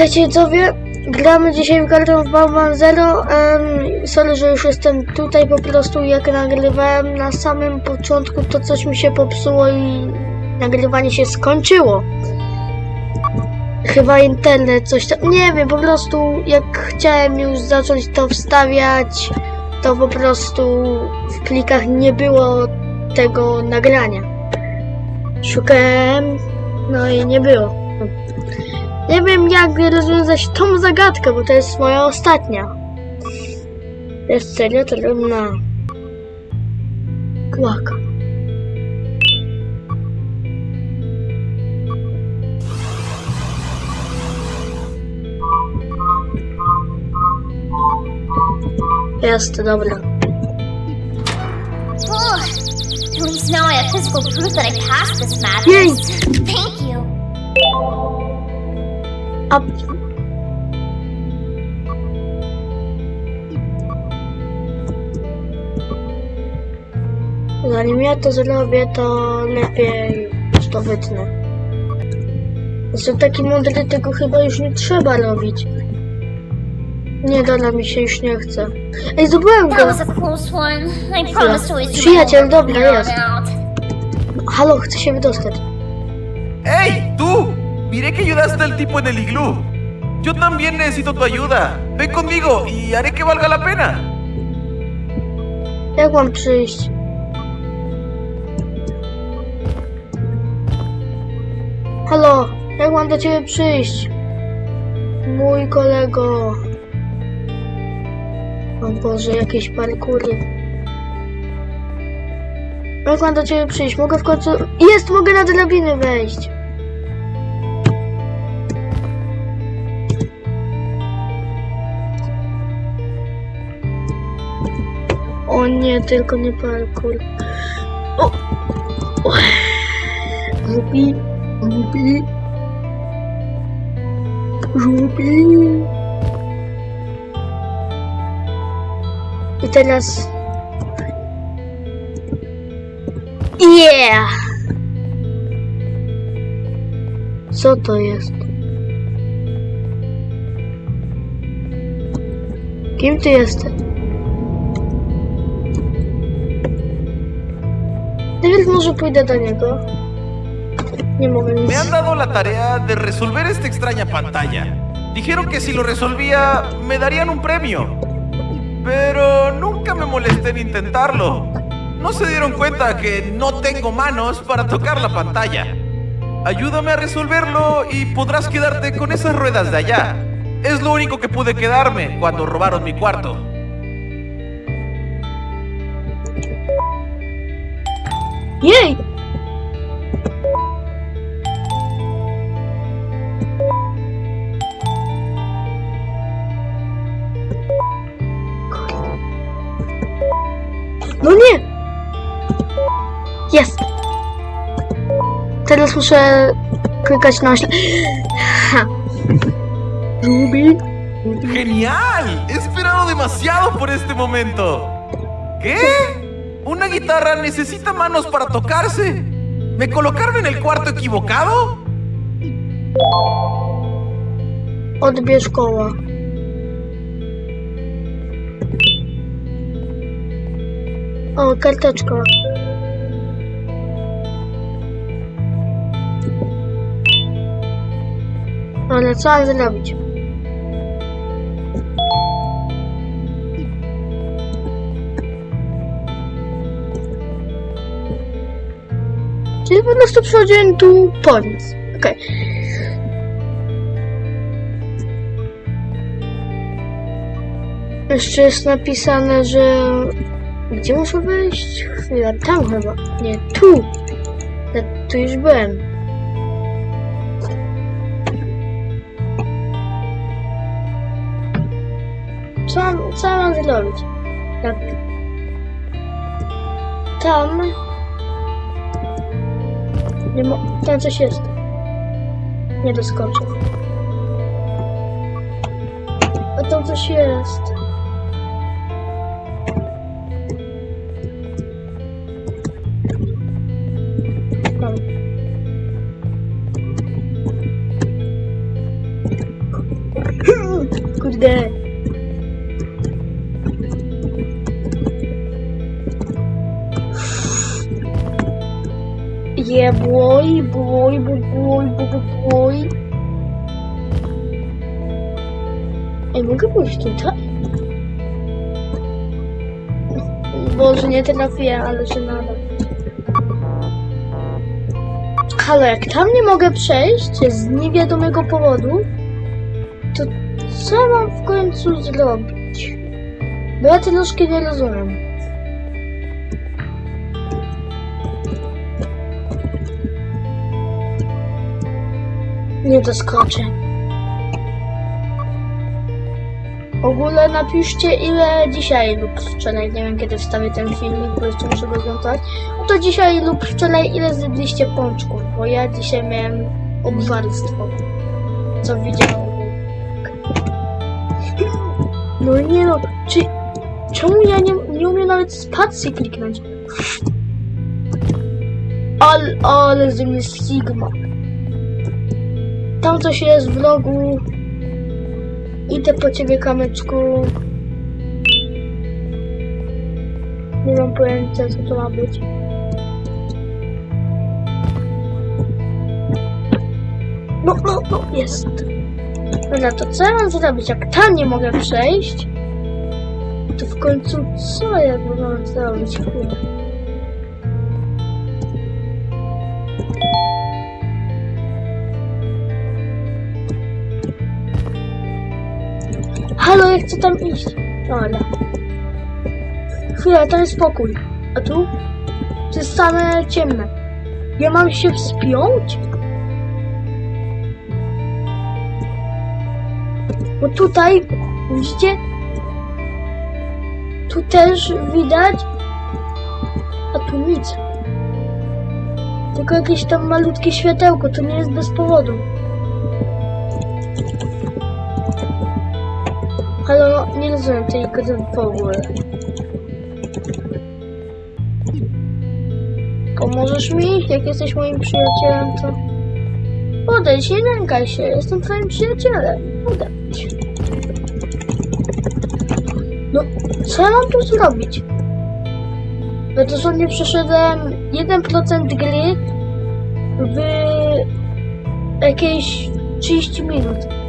Witajcie widzowie, gramy dzisiaj w Garden Bowman Zero. Um, sorry, że już jestem tutaj, po prostu jak nagrywałem na samym początku, to coś mi się popsuło i nagrywanie się skończyło. Chyba internet, coś tam, nie wiem, po prostu jak chciałem już zacząć to wstawiać, to po prostu w plikach nie było tego nagrania. Szukałem, no i nie było. Nie wiem jak rozwiązać tą zagadkę, bo to jest moja ostatnia. Jest serio trudna. Kłaka. Jest, dobra. Oh, at least now I have physical proof that I passed this. Yay! Thank A... Zanim ja to zrobię, to lepiej już to wytnę. Jestem taki mądry, tego chyba już nie trzeba robić. Nie, dobra, mi się już nie chce. Ej, zdobyłem That go! was a close one. I promised to Przyjaciel, dobra, jest. Halo, chcę się wydostać. Miré que ayudaste al tipo en el iglú. Yo también necesito tu ayuda. Ven conmigo y haré que valga la pena. Jak mam przyjść? Halo, jak mam do ciebie przyjść? Mój kolego. O Boże, jakieś parkury. Jak mam do ciebie przyjść? Mogę w końcu... Jest, mogę na drabiny wejść. Nie, tylko nie parkour. O! o. Rubi, Rubi, Rubi. I teraz... Yeah! Co to jest? Kim ty jesteś? Najpierw może pójdę do niego. Nie mogę nic. Me han dado la tarea de resolver esta extraña pantalla. Dijeron que si lo resolvía, me darían un premio. Pero nunca me molesté en intentarlo. No se dieron cuenta que no tengo manos para tocar la pantalla. Ayúdame a resolverlo y podrás quedarte con esas ruedas de allá. Es lo único que pude quedarme cuando robaron mi cuarto. Jej! No nie! Jest! Teraz muszę klikać na ośle... Ruby? ¡Genial! He esperado demasiado por este momento. ¿Qué? ¿Una guitarra necesita manos para tocarse? ¿Me colocaron en el cuarto equivocado? Odbierz koła. O, karteczka. Ale co zrobić? Czyli po prostu przychodziłem tu po nic. Okej. Jeszcze jest napisane, że... Gdzie muszę wejść? Chwila, tam chyba. Nie, tu. Ja tu już byłem. Co co mam zrobić? Jak... Tam... Nie mo... Tam coś jest. Nie doskoczę. A tam coś jest. Mogę pójść tutaj? Boże, nie trafię, ale się nada. Halo, jak tam nie mogę przejść z niewiadomego powodu, to co mam w końcu zrobić? Bo ja troszkę nie rozumiem. Nie doskoczę. W ogóle napiszcie ile dzisiaj lub wczoraj, nie wiem kiedy wstawię ten filmik, bo jeszcze muszę go zmontować. No to dzisiaj lub wczoraj ile zjedliście pączków, bo ja dzisiaj miałem obżarstwo. Co widziałem. No nie no, czy... Czemu ja nie, nie umiem nawet spacji kliknąć? Ale, ale z mnie Sigma. Tam coś jest w rogu. Idę po ciebie, kamyczku. Nie mam pojęcia, co to ma być. No, no, no, jest. Dobra, to co ja mam zrobić? Jak tam nie mogę przejść, to w końcu co ja mam zrobić? Kurde. Halo, ja chcę tam iść. Dobra. Chwila, to jest spokój. A tu? To jest same ciemne. Ja mam się wspiąć? Bo tutaj, widzicie? Tu też widać, a tu nic. Tylko jakieś tam malutkie światełko, to nie jest bez powodu. No, nie rozumiem tej gry w ogóle. Pomożesz mi? Jak jesteś moim przyjacielem, to... Podejdź, nie lękaj się, jestem twoim przyjacielem. Podejdź. No, co ja mam tu zrobić? Ja dosłownie przeszedłem 1% gry w jakieś 30 minut.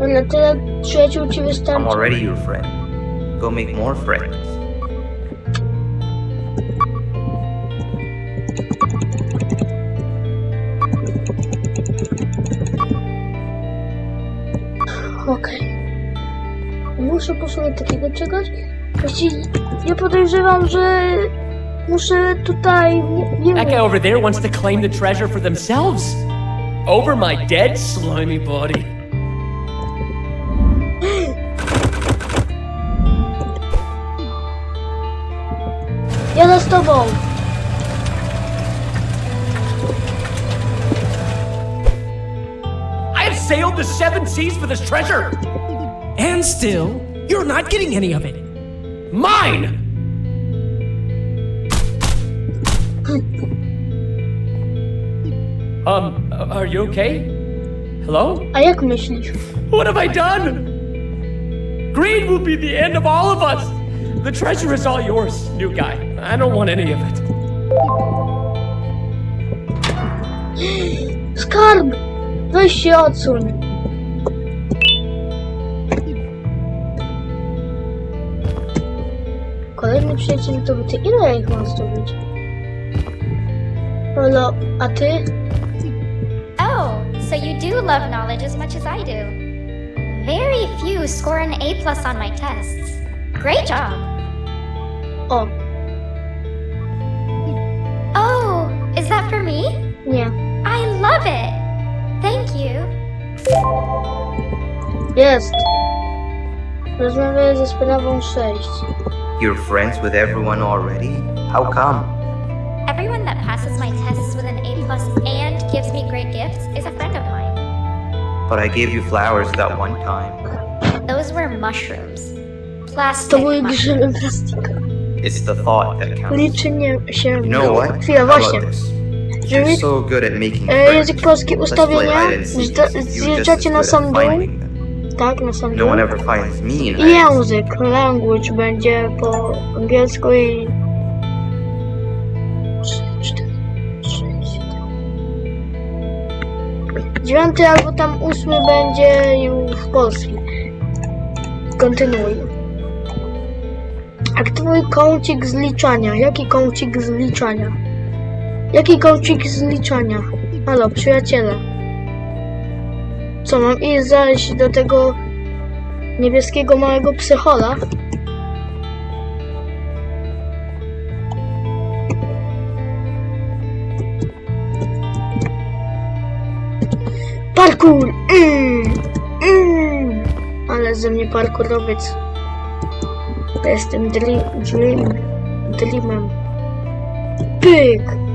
No na tyle przyjaciół ci I'm wystarczy. already your friend. Go make more friends. Okej. Muszę posłuchać takiego czegoś. Właściwie ja podejrzewam, że muszę tutaj. Nie, nie That guy wiem. over there wants to claim the treasure for themselves. Over my dead slimy body. Jadę z tobą. I have sailed the seven seas for this treasure. And still, you're not getting any of it. Mine! um, are you okay? Hello? A jak myślisz? What have I done? Greed will be the end of all of us. The treasure is all yours, new guy. I don't want any of it. Skarb! Weź się odsuń. Kolejny przyjaciel to ty. Ile ja ich mam zdobyć? Halo, a ty? Oh, so you do love knowledge as much as I do. Very few score an A plus on my tests. Great job. O, Oh, me? nie. I love it. Thank you. Jest. Rozmawiaj ze sprawą 6. You're friends with everyone already? How come? Everyone that passes my tests with an A plus and gives me great gifts is a friend of mine. But I gave you flowers that one time. Those were mushrooms. To Plastic były mushrooms. grzyby plastikowe. It's the thought that counts. Liczy nie się. You know what? Chwila, How about this? Making E, język polski ustawienia. Zjeżdżacie na sam dół. Tak, na sam No one dół. ever finds me in I język, language będzie po angielsku i... Dziewiąty albo tam ósmy będzie już polski. Kontynuuj. Aktywuj kącik zliczania. Jaki kącik zliczania? Jaki kącik zliczania? Halo, przyjaciele. Co, mam iść zajść do tego niebieskiego małego psychola? Parkour! Mm, mm. Ale ze mnie parkurowiec. Jestem dream, dream, dreamem. Pyk!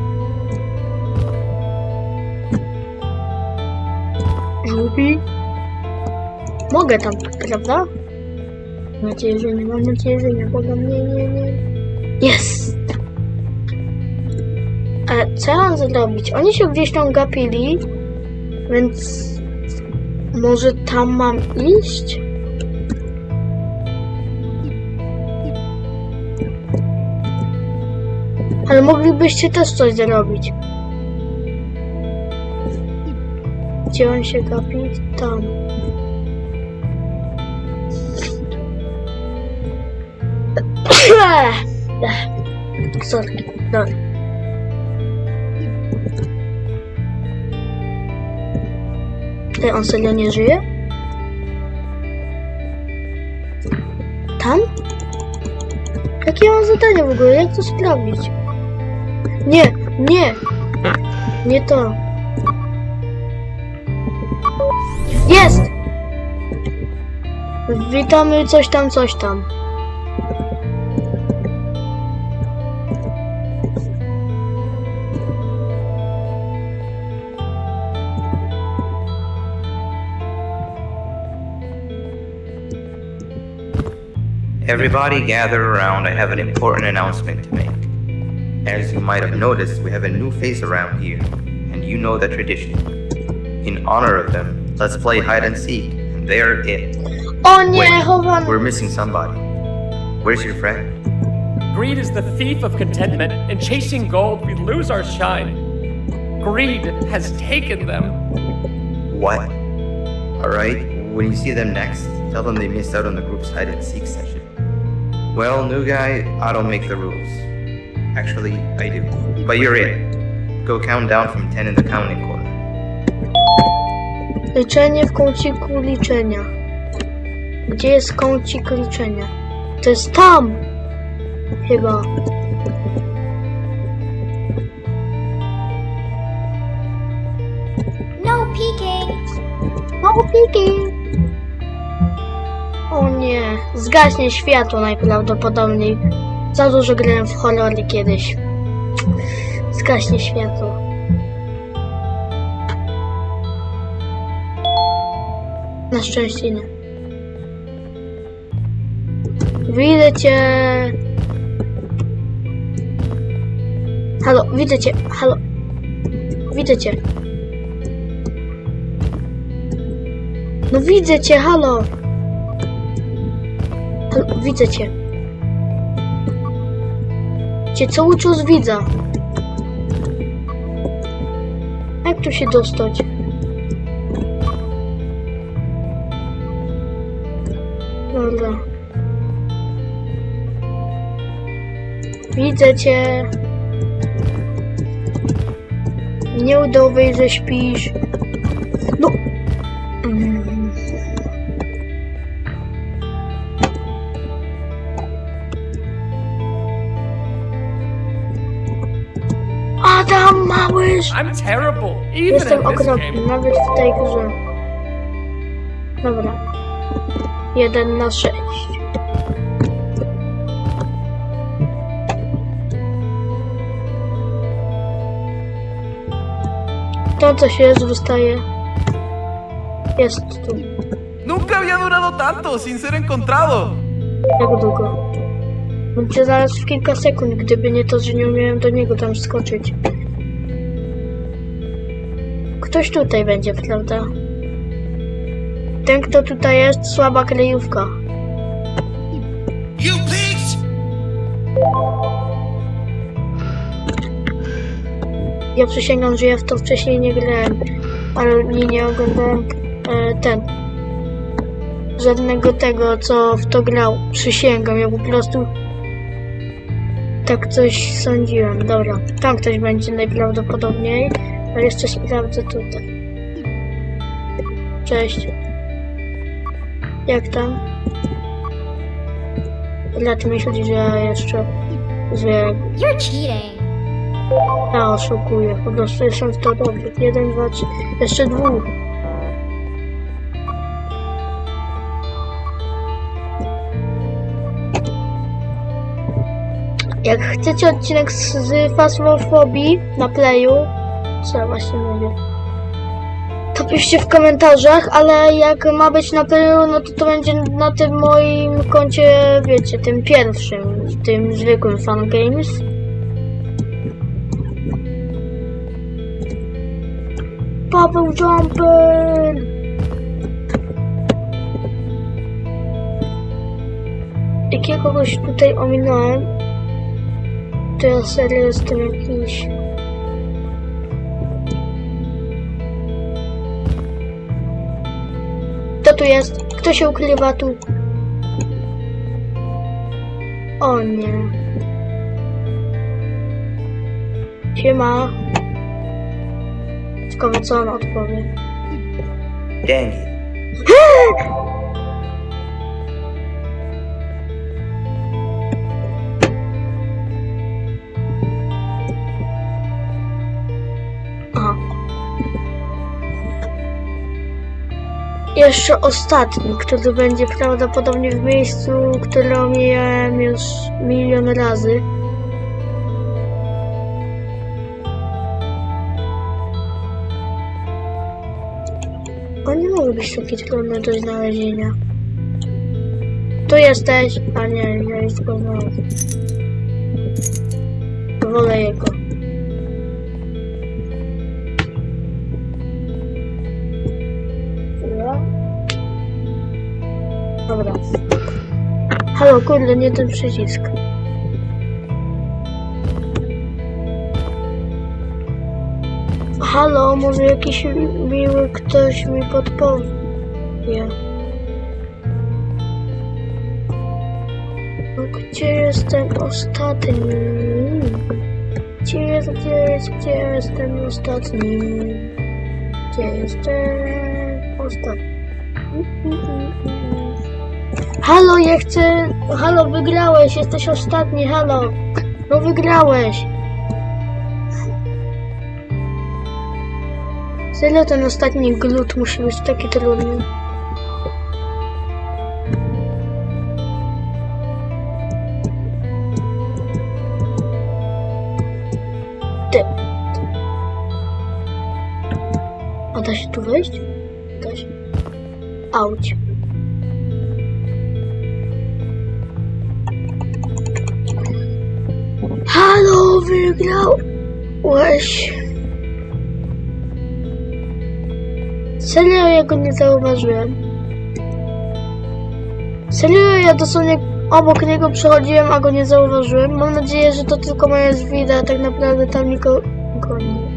Mogę tam, prawda? Mam nadzieję, że nie, mam nadzieję, że nie, błagam, nie, nie, nie. Jest! E, co mam zrobić? Oni się gdzieś tam gapili, więc może tam mam iść? Ale moglibyście też coś zrobić. Gdzie on się gapi? Tam. Sorry, dobra. Ty, on serio nie żyje? Tam? Jakie mam zadanie w ogóle? Jak to sprawdzić? Nie, nie! Nie to. Witamy coś tam, coś tam. Everybody gather around, I have an important announcement to make. As you might have noticed, we have a new face around here, and you know the tradition. In honor of them, let's play hide and seek, and they're it. O nie, Wait, chowany. we're missing somebody. Where's your friend? Greed is the thief of contentment, and chasing gold, we lose our shine. Greed has taken them. What? Alright, when you see them next, tell them they missed out on the group's hide and seek session. Well, new guy, I don't make the rules. Actually, I do. But you're in. Go count down from 10 in the counting corner. Liczenie w kąciku liczenia. Gdzie jest kącik liczenia? To jest tam! Chyba. No peeking! No, piki! O nie, zgaśnie światło najprawdopodobniej. Za dużo grałem w horrory kiedyś. Zgaśnie światło. Na szczęście nie. Widzę cię. Halo, widzę cię. Halo. Widzę cię. No widzę cię, halo! Halo, widzę cię. Cię cały czas widzę. Jak tu się dostać? Dobra. Widzę cię. Nie udawaj, że śpisz. No. Mm. Adam Małysz! I'm terrible, even Jestem okropny, nawet w tej grze. Dobra. Jeden na sześć. To coś jest, wystaje. Jest tu. Nunca había durado tanto sin ser encontrado. Jak długo? Będzie zaraz w kilka sekund, gdyby nie to, że nie umiałem do niego tam skoczyć. Ktoś tutaj będzie, prawda? ten kto tutaj jest, słaba kryjówka. Przysięgam, że ja w to wcześniej nie grałem, ale nie, nie oglądałem e, ten. Żadnego tego, co w to grał. Przysięgam, ja po prostu tak coś sądziłem. Dobra, tam ktoś będzie najprawdopodobniej, ale jeszcze sprawdzę tutaj. Cześć. Jak tam? Dla ty myślisz, że jeszcze, że You're cheating. Ja oszukuję, po prostu jestem w to dobry. Jeden, dwa, trzy, jeszcze dwóch. Jak chcecie odcinek z, z Fasmofobii na Playu, co właśnie mówię, to piszcie w komentarzach, ale jak ma być na Playu, no to to będzie na tym moim koncie, wiecie, tym pierwszym, tym zwykłym Fan Games. Paweł Jumper! Jak ja kogoś tutaj ominąłem, to ja serio jestem jakiś... Kto tu jest? Kto się ukrywa tu? O nie. Siema. Ciekawe co on odpowie. Aha. Jeszcze ostatni, który będzie prawdopodobnie w miejscu, które omijałem już milion razy. On nie może być taki trudny do znalezienia. Tu jesteś! A nie, ja już go znalazłem. Wolę jego. Dobra. Halo, kurde, nie ten przycisk. Halo, może jakiś miły ktoś mi podpowie. No, gdzie jest ten ostatni? Gdzie jest, gdzie jest, gdzie jest ten ostatni? Gdzie jest ten ostatni? Halo, ja chcę... Halo, wygrałeś, jesteś ostatni, halo. No wygrałeś. Serio ten ostatni glut musi być taki trudny. Ty. A da się tu wejść? Da się. Auć. Halo, wygrałeś. Serio, ja go nie zauważyłem. Serio, ja dosłownie obok niego przechodziłem, a go nie zauważyłem. Mam nadzieję, że to tylko moja zwida, tak naprawdę tam nikogo nie.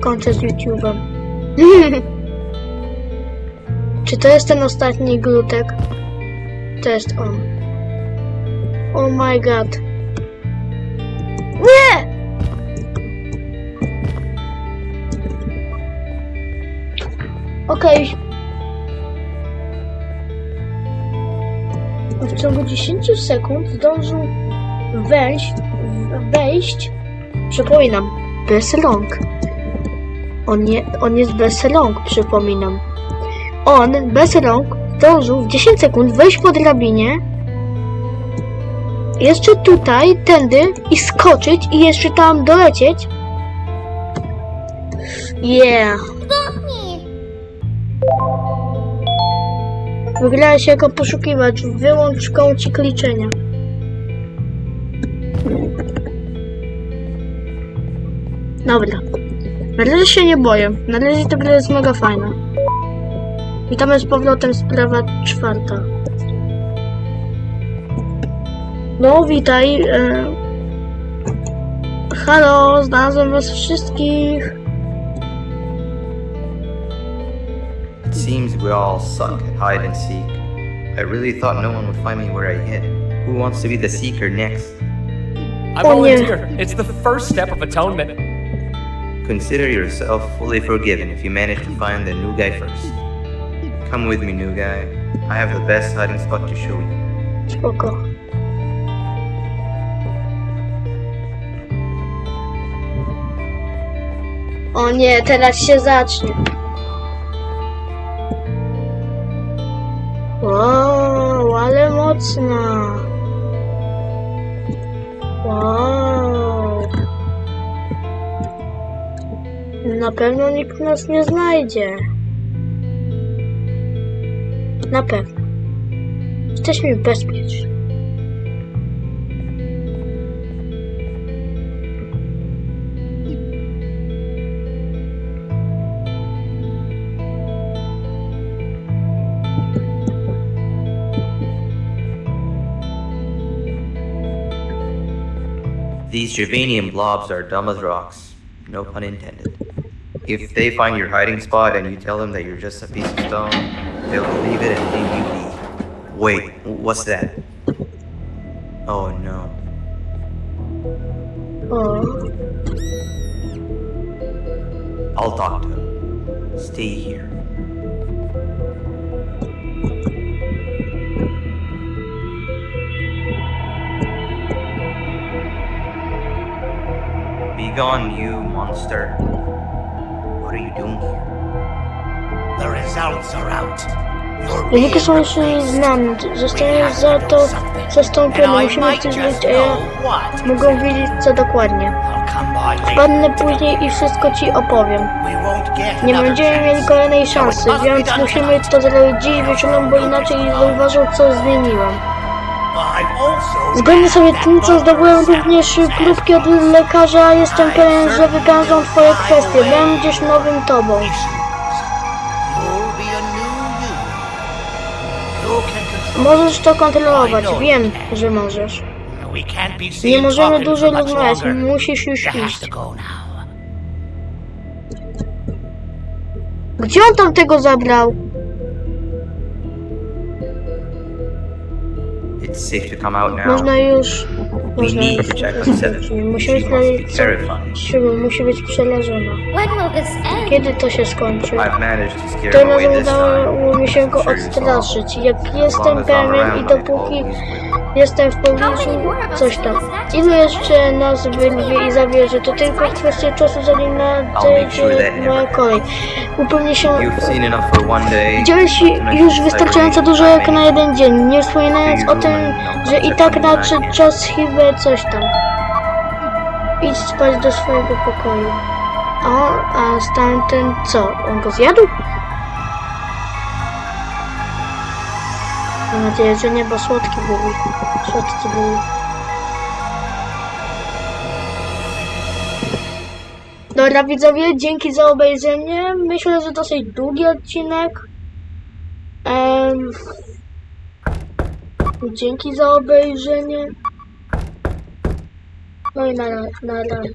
Kończę z YouTube'em. Czy to jest ten ostatni glutek? To jest on. Oh my god. Okej. W ciągu 10 sekund zdążył wejść, wejść, przypominam, bez rąk. On, nie, on jest bez rąk, przypominam. On bez rąk zdążył w 10 sekund wejść po drabinie, jeszcze tutaj, tędy i skoczyć i jeszcze tam dolecieć. Yeah. Wygrałeś jako poszukiwacz. Wyłącz kącik liczenia. Dobra. Na razie się nie boję. Na razie ta gra jest mega fajna. Witamy z powrotem, sprawa czwarta. No, witaj. E... Halo, znalazłem was wszystkich. Seems we all suck at hide and seek. I really thought no one would find me where I hid. Who wants to be the seeker next? I Oh, yeah. volunteer. It's the first step of atonement. Consider yourself fully forgiven if you manage to find the new guy first. Come with me, new guy. I have the best hiding spot to show you. Spoko. O nie, teraz się zacznie. Mocna. Wow. Na pewno nikt nas nie znajdzie. Na pewno. Jesteśmy bezpieczni. These Javanian blobs are dumb as rocks. No pun intended. If they find your hiding spot and you tell them that you're just a piece of stone, they'll believe it and leave you be. Wait, what's that? Oh no. Oh. I'll talk to him. Stay here. Gone, you monster. What are you doing here? The results are out. Wyniki są replaced. znane. Zostanie za to I Musimy coś zrobić, a ja mogą wiedzieć co dokładnie. I'll come by later. Wpadnę później i wszystko ci opowiem. Nie będziemy mieli kolejnej szansy, więc musimy to zrobić dziś wieczorem, bo inaczej zauważą co zmieniłam. Zgodnie sobie read tym, co zdobyłem również próbki od lekarza, jestem pewien, że wywiążą twoje kwestie. Będziesz nowym tobą. Możesz to kontrolować, wiem, że możesz. Nie możemy dłużej rozmawiać, musisz już iść. Gdzie on tam tego zabrał? Safe to come out now. Można już... We Można need już... to check on Seven. Musimy She must be terrified. Siły musi być przeleżona. When will this end? Kiedy to się skończy? I've managed to scare To him away this time. udało mi się go odstraszyć. Jak jestem pewien i dopóki. Jestem w pobliżu, coś tam. Ilu jeszcze nas wyrwie i zabierze? To tylko kwestia czasu, zanim nadejdzie moja kolej. Upewnię się... Widziałeś już wystarczająco dużo jak na jeden dzień, nie wspominając o tym, że i tak nadszedł czas chyba coś tam. Idź spać do swojego pokoju. O, a stamtąd co? On go zjadł? Mam nadzieję, że nie, bo słodki był. Słodki był. Dobra widzowie, dzięki za obejrzenie. Myślę, że dosyć długi odcinek. Em, dzięki za obejrzenie. No i na, na razie.